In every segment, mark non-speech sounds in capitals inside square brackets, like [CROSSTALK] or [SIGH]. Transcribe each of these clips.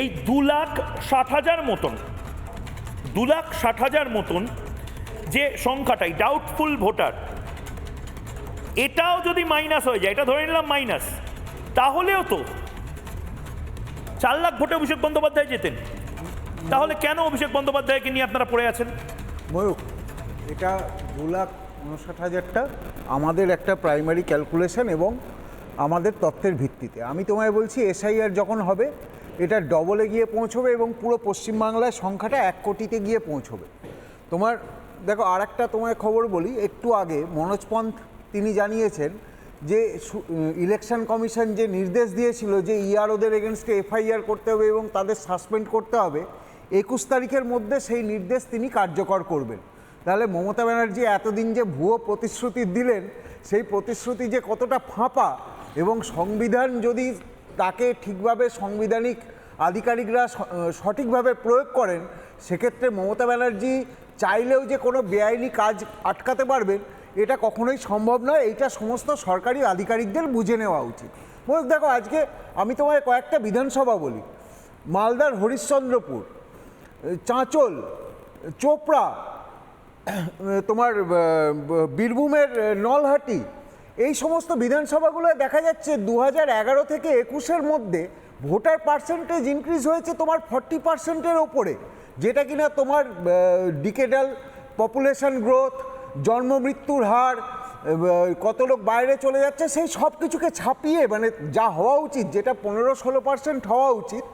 এই দু লাখ ষাট হাজার মতন, দু লাখ ষাট হাজার মতন যে সংখ্যাটাই ডাউটফুল ভোটার এটাও যদি মাইনাস হয়ে যায়, এটা ধরে নিলাম মাইনাস তাহলেও তো চার লাখ ভোটে অভিষেক বন্দ্যোপাধ্যায় যেতেন তাহলে কেন অভিষেক বন্দ্যোপাধ্যায়কে নিয়ে আপনারা পড়ে আছেন? ময়ূক এটা দু লাখ উনষাট হাজারটা আমাদের একটা প্রাইমারি ক্যালকুলেশন এবং আমাদের তথ্যের ভিত্তিতে। আমি তোমায় বলছি এসআইআর যখন হবে এটা ডবলে গিয়ে পৌঁছবে এবং পুরো পশ্চিমবাংলায় সংখ্যাটা এক কোটিতে গিয়ে পৌঁছবে। তোমার, দেখো আর একটা তোমায় খবর বলি, একটু আগে মনোজ পন্থ তিনি জানিয়েছেন যে ইলেকশন কমিশন যে নির্দেশ দিয়েছিল যে ইআরওদের এগেনস্টে এফআইআর করতে হবে এবং তাদের সাসপেন্ড করতে হবে, একুশ তারিখের মধ্যে সেই নির্দেশ তিনি কার্যকর করবেন। তাহলে মমতা ব্যানার্জি এতদিন যে ভুয়ো প্রতিশ্রুতি দিলেন, সেই প্রতিশ্রুতি যে কতটা ফাঁপা এবং সংবিধান যদি তাকে ঠিকভাবে সাংবিধানিক আধিকারিকরা সঠিকভাবে প্রয়োগ করেন, সেক্ষেত্রে মমতা ব্যানার্জি চাইলেও যে কোনো বেআইনি কাজ আটকাতে পারবেন, এটা কখনোই সম্ভব নয়। এইটা সমস্ত সরকারি আধিকারিকদের বুঝে নেওয়া উচিত। মনে দেখো, আজকে আমি তোমায় কয়েকটা বিধানসভা বলি। মালদার হরিশ্চন্দ্রপুর, চাঁচল, চোপড়া, [CLEARS THROAT] তোমার বীরভূমের নলহাটি এই সমস্ত বিধানসভাগুলোয় দেখা যাচ্ছে দু এগারো থেকে একুশের মধ্যে ভোটার পার্সেন্টেজ ইনক্রিজ হয়েছে তোমার ফর্টি পার্সেন্টের ওপরে, যেটা কিনা তোমার ডিকেডাল পপুলেশন গ্রোথ জন্ম মৃত্যুর হার কত লোক বাইরে চলে যাচ্ছে, সেই সব কিছুকে ছাপিয়ে মানে যা হওয়া উচিত, যেটা পনেরো ষোলো পার্সেন্ট হওয়া উচিত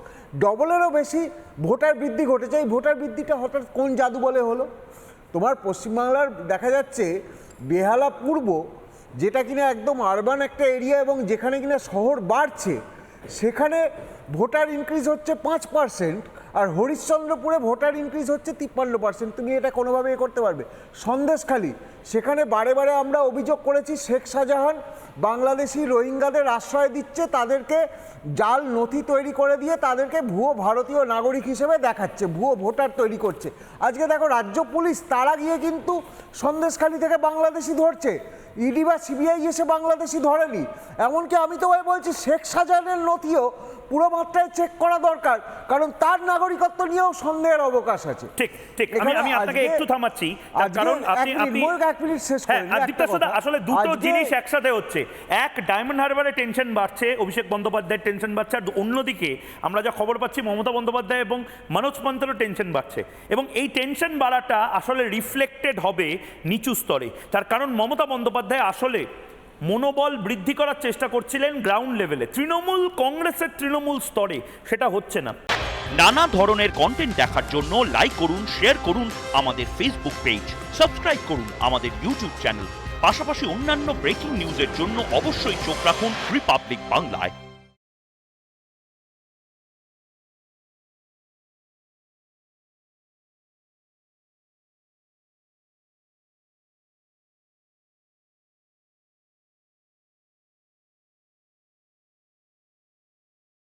ডবলেরও বেশি ভোটার বৃদ্ধি ঘটেছে। এই ভোটার বৃদ্ধিটা হঠাৎ কোন জাদু বলে হলো? তোমার পশ্চিমবাংলার দেখা যাচ্ছে, বেহালা পূর্ব যেটা কিনা একদম আরবান একটা এরিয়া এবং যেখানে কিনা শহর বাড়ছে, সেখানে ভোটার ইনক্রিজ হচ্ছে পাঁচ পার্সেন্ট আর হরিশ্চন্দ্রপুরে ভোটার ইনক্রিজ হচ্ছে তিপ্পান্ন পার্সেন্ট তুমি এটা কোনোভাবে এ করতে পারবে। সন্দেশখালী, সেখানে বারে বারে আমরা অভিযোগ করেছি, শেখ শাহজাহান বাংলাদেশি রোহিঙ্গাদের আশ্রয় দিচ্ছে, তাদেরকে জাল নথি তৈরি করে দিয়ে তাদেরকে ভুয়ো ভারতীয় নাগরিক হিসেবে দেখাচ্ছে, ভুয়ো ভোটার তৈরি করছে। আজকে দেখো রাজ্য পুলিশ তারা গিয়ে কিন্তু সন্দেশখালী থেকে বাংলাদেশি ধরছে। ইডি বা সিবিআই এসে বাংলাদেশি ধরেনি। এমনকি আমি তোমায় বলছি, শেখ শাহজাহানের নথিও পুরো মাত্রায় চেক করা দরকার কারণ তার নাগরিকত্ব নিয়েও সন্দেহের অবকাশ আছে। ঠিক ঠিক আমি আমি আপনাকে একটু থামাচ্ছি তার কারণ আপনি আপনি এক মিনিট শেষ হ্যাঁ করে নিই, আর দীপ্তা সুদা, আসলে দুটো জিনিস একসাথে হচ্ছে। এক ডায়মন্ড হারবারে টেনশন বাড়ছে অভিষেক বন্দ্যোপাধ্যায়ের টেনশন বাড়ছে আর অন্যদিকে আমরা যা খবর পাচ্ছি মমতা বন্দ্যোপাধ্যায় এবং মনোজ পন্থেরও টেনশন বাড়ছে। এবং এই টেনশন বাড়াটা আসলে রিফ্লেক্টেড হবে নিচু স্তরে। তার কারণ মমতা বন্দ্যোপাধ্যায় আসলে মনোবল বৃদ্ধি করার চেষ্টা করছিলেন গ্রাউন্ড লেভেলে তৃণমূল, কংগ্রেসের তৃণমূল স্তরে সেটা হচ্ছে না। নানা ধরনের কন্টেন্ট দেখার জন্য লাইক করুন শেয়ার করুন আমাদের ফেসবুক পেজ সাবস্ক্রাইব করুন আমাদের ইউটিউব চ্যানেল পাশাপাশি অন্যান্য ব্রেকিং নিউজের জন্য অবশ্যই চোখ রাখুন রিপাবলিক বাংলায়